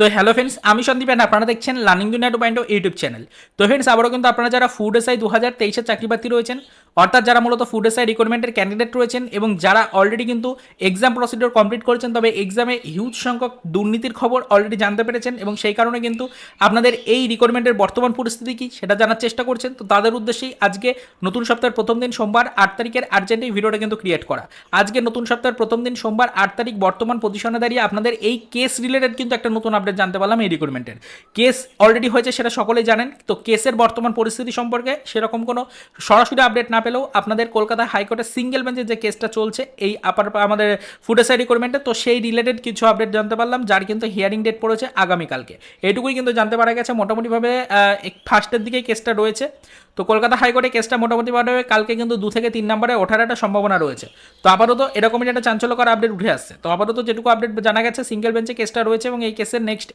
তো hello friends আমি Sandeep and আপনারা দেখছেন learning Duniya two point YouTube channel তো ফ্রেন্ডস আবারও কিন্তু আপনারা যারা ফুড এসআই দু হাজার তেইশের চাকরি প্রার্থী রয়েছেন অর্থাৎ যারা মূলত ফুড এসআই রিক্রুটমেন্টের ক্যান্ডিডেট রয়েছেন এবং যারা অলরেডি কিন্তু এক্সাম প্রসিডিওর কমপ্লিট করেছেন, তবে এক্সামে হিউজ সংখ্যক দুর্নীতির খবর অলরেডি জানতে পেরেছেন এবং সেই কারণে কিন্তু আপনাদের এই রিক্রুটমেন্টের বর্তমান পরিস্থিতি কী সেটা জানার চেষ্টা করছেন। তো তাদের উদ্দেশ্যেই আজকে নতুন সপ্তাহের প্রথম দিন সোমবার, আট তারিখের আর্জেন্ট এই ভিডিওটা কিন্তু ক্রিয়েট করা। আজকে নতুন সপ্তাহের প্রথম দিন সোমবার, আট তারিখ বর্তমান পজিশনে দাঁড়িয়ে আপনাদের এই কেস রিলেটেড কিন্তু একটা নতুন আপডেট জানতে পারলাম এই রিক্রুটমেন্টের কেস অলরেডি হয়েছে সেটা সকলেই জানেন। তো কেসের বর্তমান পরিস্থিতি সম্পর্কে সেরকম কোনো সরাসরি আপডেট না পেলেও আপনাদের কলকাতা হাইকোর্টের সিঙ্গেল বেঞ্চে যে কেসটা চলছে, এই আপার আমাদের ফুডেসাই রিক্রুটমেন্টে তো সেই রিলেটেড কিছু আপডেট জানতে পারলাম, যার কিন্তু হিয়ারিং ডেট পড়েছে আগামীকালকে এটুকুই কিন্তু জানতে পারা গেছে, মোটামুটিভাবে ফার্স্টের দিকেই কেসটা রয়েছে। তো কলকাতা হাইকোর্টে কেসটা মোটামুটিভাবে কালকে কিন্তু দু থেকে তিন নম্বরে ওঠার একটা সম্ভাবনা রয়েছে। তো আপাতত এরকমই একটা চাঞ্চল্যকর আপডেট উঠে আসছে। তো আপাতত যেটুকু আপডেট জানা গেছে সিঙ্গেল বেঞ্চে কেসটা রয়েছে এবং এই কেসের নেক্সট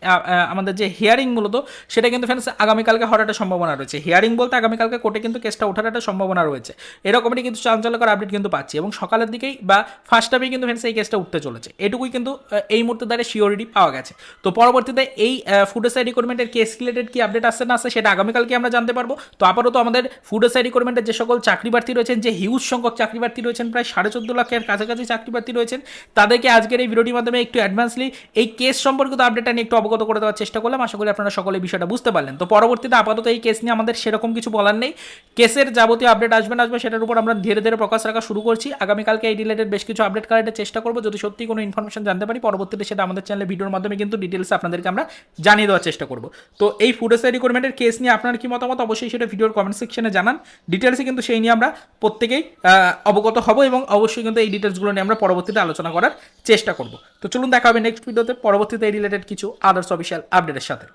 আমাদের যে হিয়ারিং মূলত, সেটা কিন্তু ফ্রেন্ডস আগামীকালকে হওয়ার একটা সম্ভাবনা রয়েছে। হিয়ারিং বলতে আগামীকালকে কোর্টে কিন্তু কেসটা ওঠার একটা সম্ভাবনা রয়েছে। এরকমই কিন্তু চাঞ্চল্যকর আপডেট কিন্তু পাচ্ছি এবং সকালের দিকেই বা ফার্স্ট টাইমেই কিন্তু ফ্রেন্ডস এই কেসটা উঠতে চলেছে। এটুকুই কিন্তু এই মুহূর্তে দাঁড়িয়ে শিওরিটি পাওয়া গেছে। তো পরবর্তীতে এই ফুডেসাই রিক্রুটমেন্টের কেস রিলেটেড কি আপডেট আসছে না আসছে সেটা আগামীকালকে আমরা জানতে পারব। তো আপাতত আমাদের ফুডেসাই রিক্রুটমেন্টের যে সকল চাকরি প্রার্থী রয়েছেন, যে হিউজ সংখ্যক চাকরি প্রার্থী রয়েছেন, প্রায় সাড়ে চোদ্দ লাখের কাছাকাছি চাকরি প্রার্থী রয়েছেন, তাদেরকে আজকের এই ভিডিওটির মাধ্যমে একটু অ্যাডভান্সলি এই কেস সম্পর্কিত আপডেটটা নিয়ে একটু অবগত করে দেওয়ার চেষ্টা করলাম। আশা করি আপনারা সকলে বিষয়টা বুঝতে পারলেন। তো পরবর্তীতে আপাতত এই কেস নিয়ে আমাদের সেরকম কিছু বলার নেই। কেসের যাবতীয় আপডেট আসবে না। আসবে সেটার উপর আমরা ধীরে ধীরে প্রকাশ রাখা শুরু করছি। আগামীকালকে এই রিলেটেড বেশ কিছু আপডেট করার চেষ্টা করব। যদি সত্যি কোনো ইনফরমেশন জানতে পারি, পরবর্তীতে সেটা আমাদের চ্যানেলে ভিডিওর মাধ্যমে কিন্তু ডিটেলস আপনাদেরকে আমরা জানিয়ে দেওয়ার চেষ্টা করব। তো এই ফুড এসআই রিক্রুটমেন্টের কেস নিয়ে আপনার কি মতামত? অবশ্যই সেটা ভিডিওর কমেন্ট সেকশনে জানান। ডিটেলসে কিন্তু সেই নিয়ে আমরা প্রত্যেকেই অবগত হব এবং অবশ্যই কিন্তু এই ডিটেলসগুলো নিয়ে আমরা পরবর্তীতে আলোচনা করার চেষ্টা করব। তো চলুন দেখা হবে নেক্সট ভিডিওতে পরবর্তীতে এই রিলেটেড কিছু আদার্স অফিসিয়াল আপডেটের সাথে।